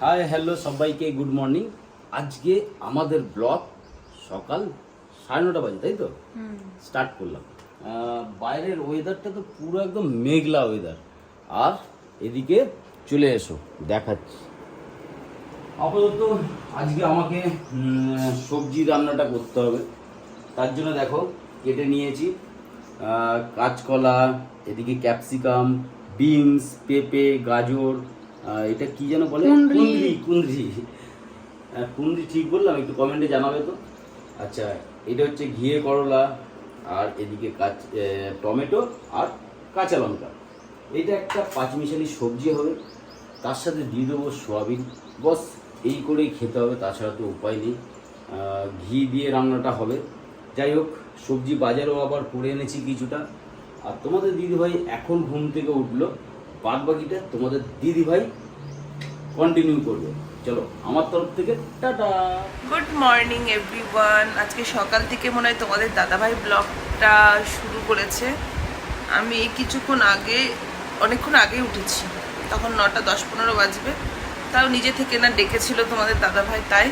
High hello সবাইকে good morning আজকে আমাদের ব্লগ সকাল সাড়ে নটা বাজে তাই তো? স্টার্ট করলাম। বাইরের ওয়েদারটা তো পুরো একদম মেঘলা ওয়েদার আর এদিকে চলে এসো দেখাচ্ছি। আপাতত আজকে আমাকে সবজি রান্নাটা করতে হবে। তার জন্য দেখো কেটে নিয়েছি। কাঁচকলা এদিকে ক্যাপসিকাম বিনস পেঁপে গাজর এটা কি যেন বলে? কুন্দ্রি। কুন্দ্রি কুন্দ্রি। ঠিক বললাম একটু কমেন্টে জানাবে তো। আচ্ছা এটা হচ্ছে ঘিয়ে করলা আর এদিকে কাঁচ টমেটো আর কাঁচা লঙ্কা। এটা একটা পাঁচমিশালি সবজি হবে তার সাথে দিয়ে দেবো সোয়াবিন। বস এই করেই খেতে হবে তাছাড়া তো উপায় নেই। ঘি দিয়ে রান্নাটা হবে। যাই হোক সবজি বাজারও আবার করে এনেছি কিছুটা। আর তোমাদের দিদিভাই এখন ঘুম থেকে উঠল বাদ বাকিটা তোমাদের দিদিভাই কন্টিনিউ করবে। চলো আমার তরফ থেকে টাটা। গুড মর্নিং এভরিওয়ান আজকে সকাল থেকে মনে হয় তোমাদের দাদাভাই ব্লগটা শুরু করেছে। আমি কিছুক্ষণ আগে অনেকক্ষণ আগে উঠেছি। তখন নটা দশ পনেরো বাজবে। তাও নিজে থেকে না ডেকেছিল তোমাদের দাদাভাই তাই।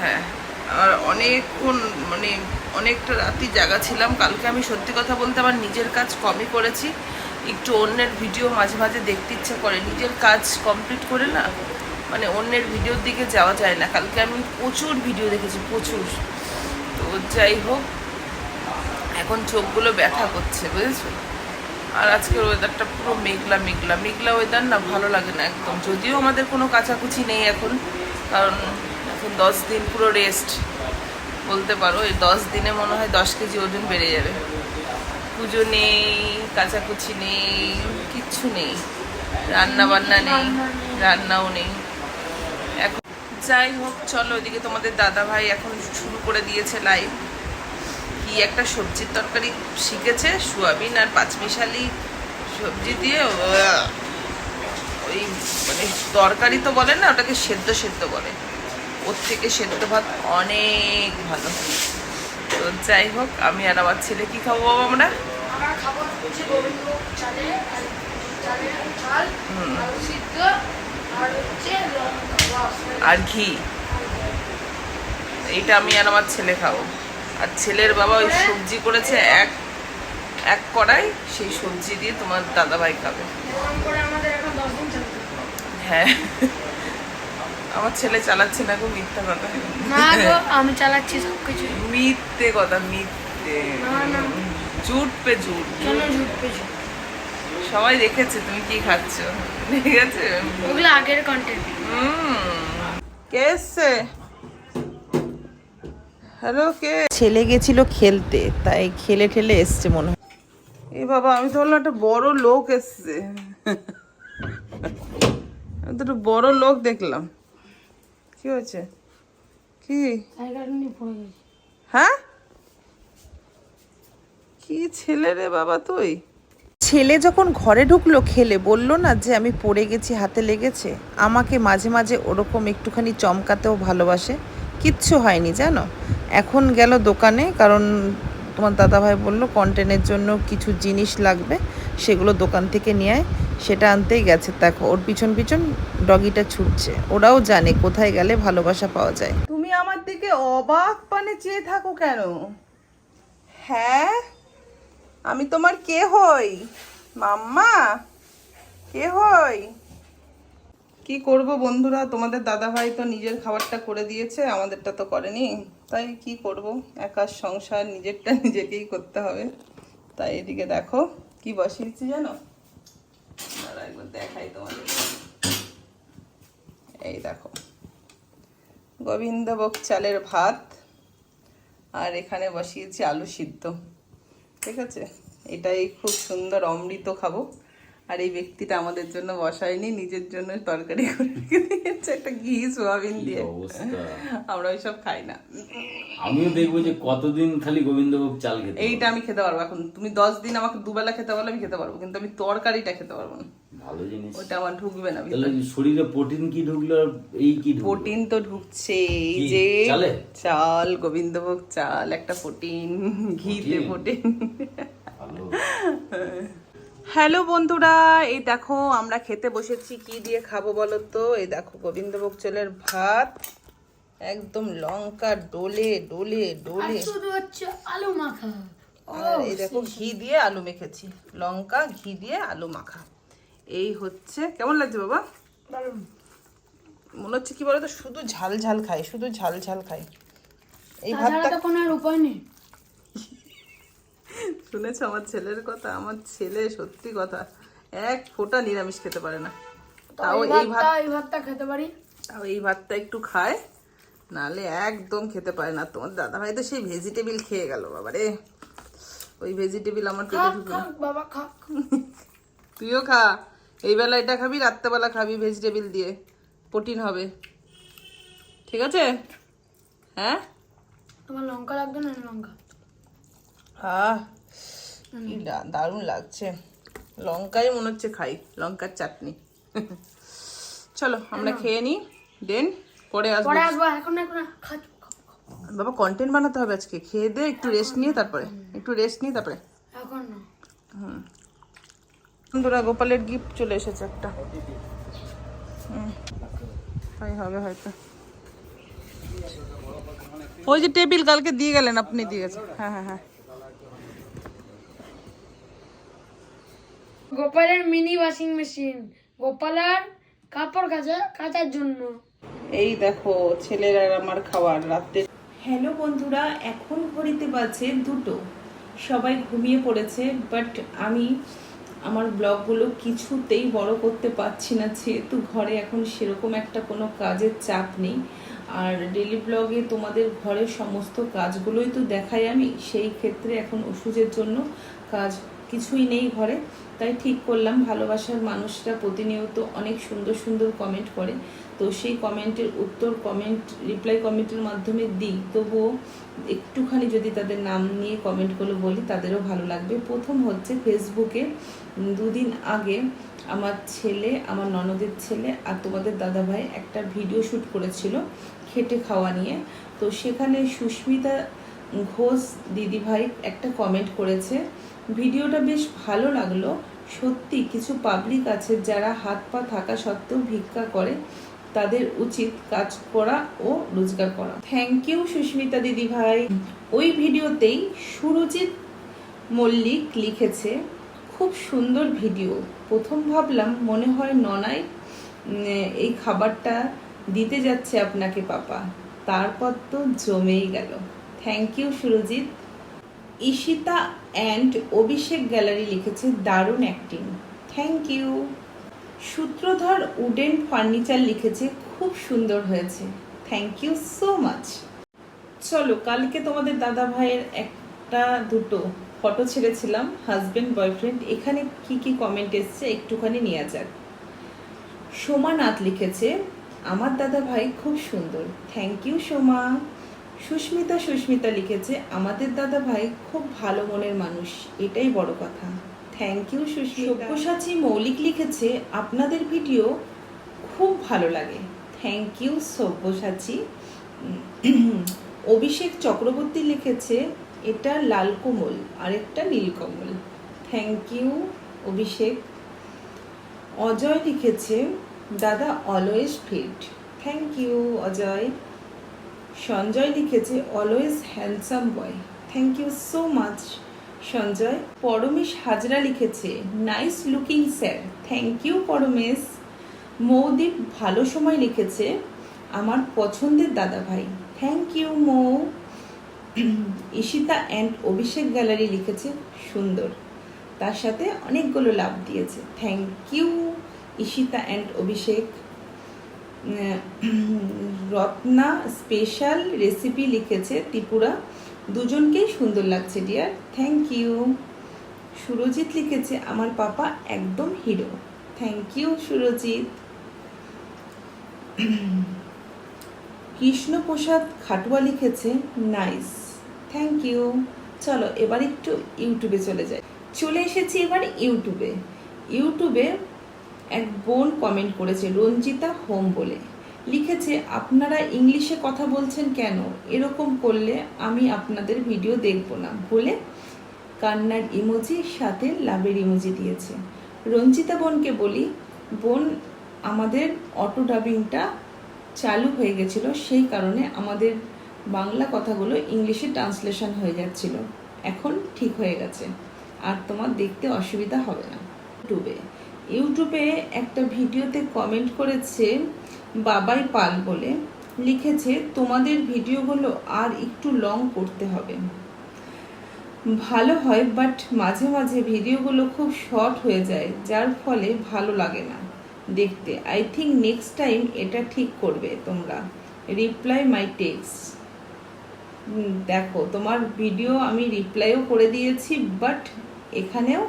হ্যাঁ আর অনেকক্ষণ মানে অনেকটা রাতি জায়গা ছিলাম। কালকে আমি সত্যি কথা বলতে আমার নিজের কাজ কমই করেছি। একটু অন্যের ভিডিও মাঝে মাঝে দেখতে ইচ্ছে করে। নিজের কাজ কমপ্লিট করে না মানে অন্যের ভিডিওর দিকে যাওয়া যায় না। কালকে আমি প্রচুর ভিডিও দেখেছি, প্রচুর। তো যাই হোক, এখন চোখগুলো ব্যথা করছে, বুঝেছ? আর আজকের ওয়েদারটা পুরো মেঘলা মেঘলা। মেঘলা ওয়েদার না ভালো লাগে না একদম। যদিও আমাদের কোনো কাচাকুচি নেই এখন, কারণ এখন দশ দিন পুরো রেস্ট বলতে পারো, এই দশ দিনে মনে হয় দশ কেজি ওজন বেড়ে যাবে। পুজো নেই, কাচাকুচি নেই, কিচ্ছু নেই। রান্না বান্না নেই, রান্নাও নেই। এখন যাই হোক, চলো ওইদিকে তোমাদের দাদা ভাই এখন শুরু করে দিয়েছে লাইভ কি একটা সবজির তরকারি শিখেছে, সোয়াবিন আর পাঁচমিশালি সবজি দিয়ে ওই মানে তরকারি তো বলে না, ওটাকে সেদ্ধ সেদ্ধ বলে। ওর থেকে সেদ্ধ ভাত অনেক ভালো। যাই হোক আমি আর আমার ছেলে কি খাব বাবা আমরা? আর ঘি। এইটা আমি আর আমার ছেলে খাব। আর ছেলের বাবা ওই সবজি করেছে এক এক কড়াই সেই সবজি দিয়ে তোমার দাদাভাই খাবে। হ্যাঁ। আমার ছেলে চালাচ্ছে না গো মিথ্যা কথা। না গো আমি চালাচ্ছি সব কিছু। মিথ্যে কথা মিথ্যে। জুট পে জুট কেন ঝুটবে ঝুট? সবাই দেখেছে তুমি কি খাচ্ছ? ঠিক আছে? ওগুলো আগের কন্টেন্ট কে এসছে? হ্যালো কে? ছেলে গেছিল খেলতে তাই খেলে ঠেলে এসছে মনে হয়। এ বাবা আমি তো বললাম একটা বড় লোক এসছে। আমি তো একটা বড় লোক দেখলাম। কি হয়েছে? কি? হ্যাঁ? কি ছেলে রে বাবা তুই? ছেলে যখন ঘরে ঢুকলো, খেলে বলল না যে আমি পড়ে গেছি, হাতে লেগেছে। আমাকে মাঝে মাঝে ওরকম একটুখানি চমকাতেও ভালোবাসে। কিচ্ছু হয়নি, জানো? এখন গেল দোকানে, কারণ তোমার দাদাভাই বলল কন্টেনের জন্য কিছু জিনিস লাগবে, সেগুলো দোকান থেকে নিয়ে আয়। সেটা আনতেই গেছে। দেখো ওর পিছন পিছন ডগিটা ছুটছে। ওরাও জানে কোথায় গেলে ভালোবাসা পাওয়া যায়। তুমি আমার দিকে অবাক পানে চেয়ে থাকো কেন? হ্যাঁ? আমি তোমার কে হই? মাম্মা? কে হই? কি করব বন্ধুরা? তোমাদের দাদা ভাই তো নিজের খাবারটা করে দিয়েছে আমাদেরটা তো করেনি। তাই কি করব? একার সংসার নিজেরটা নিজেকেই করতে হবে। তাই এদিকে দেখো কি বসিয়েছি জানো? দাঁড়া একবার দেখাই তোমাদের। এই দেখো। গোবিন্দভোগ চালের ভাত আর এখানে বসিয়েছি আলু সিদ্ধ। ঠিক আছে? এটাই খুব সুন্দর অমৃত খাব। আর এই ব্যক্তিটা আমাদের জন্য বসায়নি নিজের জন্য তরকারি করে রেখে দিয়েছে। একটা ঘি সোয়াবিন দিয়ে। আমরা ওইসব খাই না। আমিও দেখব যে কতদিন খালি গোবিন্দভোগ চাল খেতে এইটা আমি খেতে পারব। এখন তুমি দশ দিন আমাকে দুবেলা খেতে বলে আমি খেতে পারব। কিন্তু আমি তরকারিটা খেতে পারব না। ভালো জিনিস। ওটা আমার ঢুকবে না তাহলে শরীরে প্রোটিন কি ঢুকলো এই কি ঢুকলো? প্রোটিন তো ঢুকছে এই যে চালে? চাল গোবিন্দভোগ চাল একটা প্রোটিন ঘিতে প্রোটিন? হ্যালো বন্ধুরা এই দেখো আমরা খেতে বসেছি কি দিয়ে খাব বলো তো? এই দেখো গোবিন্দভোগ চালের ভাত একদম লঙ্কা ডোলে ডোলে আর ডোলে শুধু হচ্ছে আলু মাখা। আর এই দেখো ঘি দিয়ে আলু মেখেছি লঙ্কা ঘি দিয়ে আলু মাখা। এই হচ্ছে কেমন লাগছে বাবা? মনে হচ্ছে কি বলতো শুধু ঝাল ঝাল খাই শুধু ঝাল ঝাল খাই। এই ভাতটা কোনো আর উপায় নেই। শুনেছো আমার ছেলের কথা? আমার ছেলে সত্যি কথা এক ফোঁটা নিরামিষ খেতে পারে না। তাও এই ভাত এই ভাতটা খেতে পারি। তাও এই ভাতটা একটু খায় নালে একদম খেতে পারে না। তোমার দাদা ভাই তো সেই ভেজিটেবিল খেয়ে গেল বাবা রে। ওই ভেজিটেবিল আমার পেটে খাক ঢুকে বাবা খাক। তুইও খা। এই বেলা এটা খাবি রাত্রেবেলা খাবি ভেজিটেবিল দিয়ে। প্রোটিন হবে। ঠিক আছে? হ্যাঁ? তোমার লঙ্কা লাগবে না লঙ্কা? আহ দা- দারুণ লাগছে। লঙ্কাই মনে হচ্ছে খাই লঙ্কার চাটনি। চলো আমরা খেয়ে নিই দেন পরে আসব। পরে আসব এখন এখন বাবা কন্টেন্ট বানাতে হবে আজকে। খেয়ে দে একটু রেস্ট নিয়ে তারপরে। একটু রেস্ট নিয়ে তারপরে। এখন না। বন্ধুরা গোপালের গিফট চলে এসেছে একটা। তাই হবে হয়তো। ওই যে টেবিল কালকে দিয়ে গেলেন আপনি দিয়ে গেছেন। হ্যাঁ হ্যাঁ হ্যাঁ। গোপালের মিনি ওয়াশিং মেশিন গোপালার কাপড় কাচা কাচার জন্য। এই দেখো ছেলের আর আমার খাবার রাতে। হ্যালো বন্ধুরা এখন ঘড়িতে বাজে দুটো। সবাই ঘুমিয়ে পড়েছে বাট আমি আমার ব্লগগুলো কিছুতেই বড় করতে পারছি না, যেহেতু ঘরে এখন সেরকম একটা কোনো কাজের চাপ নেই। আর ডেলি ব্লগে তোমাদের ঘরের সমস্ত কাজগুলোই তো দেখাই আমি, সেই ক্ষেত্রে এখন ওষুধের জন্য কাজ কিছুই নেই ঘরে। তাই ঠিক করলাম, ভালোবাসার মানুষরা প্রতিনিয়ত অনেক সুন্দর সুন্দর কমেন্ট করে। তো সেই কমেন্টের উত্তর কমেন্ট রিপ্লাই কমেন্টের মাধ্যমে দিই। তবুও একটুখানি যদি তাদের নাম নিয়ে কমেন্টগুলো বলি, তাদেরও ভালো লাগবে। প্রথম হচ্ছে ফেসবুকে দুদিন আগে আমার ছেলে, আমার ননদের ছেলে আর তোমাদের দাদাভাই একটা ভিডিও শ্যুট করেছিল, খেটে খাওয়া নিয়ে। তো সেখানে সুস্মিতা ঘোষ দিদিভাই একটা কমেন্ট করেছে, ভিডিওটা বেশ ভালো লাগল। সত্যি কিছু পাবলিক আছে যারা হাত পা থাকা সত্ত্বেও ভিক্ষা করে। তাদের উচিত কাজ করা ও রোজগার করা। থ্যাংক ইউ সুস্মিতা দিদিভাই। ওই ভিডিওতেই সুরজিৎ মল্লিক লিখেছে, খুব সুন্দর ভিডিও। প্রথম ভাবলাম মনে হয় ননাই এই খাবারটা দিতে যাচ্ছে আপনাকে, পাপা। তারপর তো জমেই গেল। Thank you Surajit Ishita and Abhishek gallery লিখেছে দারুণ acting thank you Sutradhar wooden furniture লিখেছে খুব সুন্দর হয়েছে। থ্যাংক ইউ সো মাচ চলো, কালকে তোমাদের দাদা ভাইয়ের একটা দুটো ফটো ছেড়েছিলাম হাজবেন্ড বয়ফ্রেন্ড এখানে কি কি কমেন্ট এসছে একটুখানি নেওয়া যাক। সোমা নাথ লিখেছে, আমার দাদা ভাই খুব সুন্দর। Thank you Soma. Susmita Susmita লিখেছে, আমাদের দাদা ভাই খুব ভালো মনের মানুষ, এটাই বড় কথা। Thank you Susmita. সব্যসাচী মৌলিক লিখেছে, আপনাদের ভিডিও খুব ভালো লাগে। Thank you Sabyasachi. অভিষেক চক্রবর্তী লিখেছে, এটা লাল কোমল, আরেকটা নীলকমল থ্যাংক ইউ অভিষেক। অজয় লিখেছে, দাদা always fit thank you Ajay. Sanjay লিখেছে always handsome boy thank you so much Sanjay. Paramesh Hazra লিখেছে nice looking sir thank you Paramesh. Moudip ভালো সময় লিখেছে, আমার পছন্দের দাদা ভাই. Thank you Mou. Ishita and Abhishek gallery লিখেছে, সুন্দর। তার সাথে অনেকগুলো লাভ দিয়েছে। Thank you Ishita and Abhishek. Ratna special recipe লিখেছে ত্রিপুরা। দুজনকেই সুন্দর লাগছে ডিয়ার থ্যাংক ইউ সুরজিৎ লিখেছে, আমার পাপা একদম hero thank you Surajit. Krishnaprasad Khatua লিখেছে নাইস থ্যাংক ইউ চলো, এবার একটু ইউটিউবে চলে যাই। চলে এসেছি এবার ইউটিউবে ইউটিউবে এক বোন কমেন্ট করেছে রঞ্জিতা হোম বলে। লিখেছে, আপনারা ইংলিশে কথা বলছেন কেন? এরকম করলে আমি আপনাদের ভিডিও দেখব না। বলে কান্নার ইমোজি সাথে লাভের ইমোজি দিয়েছে। রঞ্জিতা বোনকে বলি, বোন, আমাদের অটো ডাবিংটা চালু হয়ে গেছিল, সেই কারণে আমাদের বাংলা কথাগুলো ইংলিশে ট্রান্সলেশন হয়ে যাচ্ছিল। এখন ঠিক হয়ে গেছে। আর তোমার দেখতে অসুবিধা হবে না। ইউটিউবে ইউটিউবে একটা ভিডিওতে কমেন্ট করেছে বাবাই পাল বলে। লিখেছে, তোমাদের ভিডিওগুলো আর একটু লং করতে হবে। ভালো হয় বাট মাঝে মাঝে ভিডিওগুলো খুব শর্ট হয়ে যায়, যার ফলে ভালো লাগে না দেখতে। আই থিঙ্ক নেক্সট টাইম এটা ঠিক করবে তোমরা। রিপ্লাই মাই টেক্সট দেখো, তোমার ভিডিও আমি রিপ্লাইও করে দিয়েছি বাট এখানেও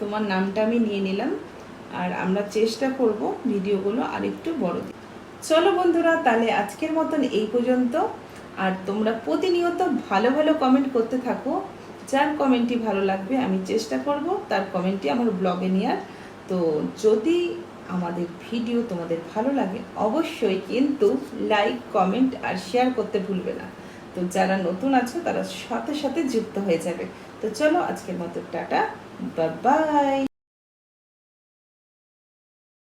তোমার নামটা আমি নিয়ে নিলাম। আর আমরা চেষ্টা করব ভিডিওগুলো আরেকটু বড়। চলো বন্ধুরা, তাহলে আজকের মতন এই পর্যন্ত। আর তোমরা প্রতিনিয়ত ভালো ভালো কমেন্ট করতে থাকো। যার কমেন্টটি ভালো লাগবে, আমি চেষ্টা করব তার কমেন্টটি আমার ব্লগে নেওয়ার তো যদি আমাদের ভিডিও তোমাদের ভালো লাগে, অবশ্যই কিন্তু লাইক কমেন্ট আর শেয়ার করতে ভুলবে না। তো যারা নতুন আছো, তারা সাথে সাথে যুক্ত হয়ে যাবে। তো চলো আজকের মতো টাটা বাই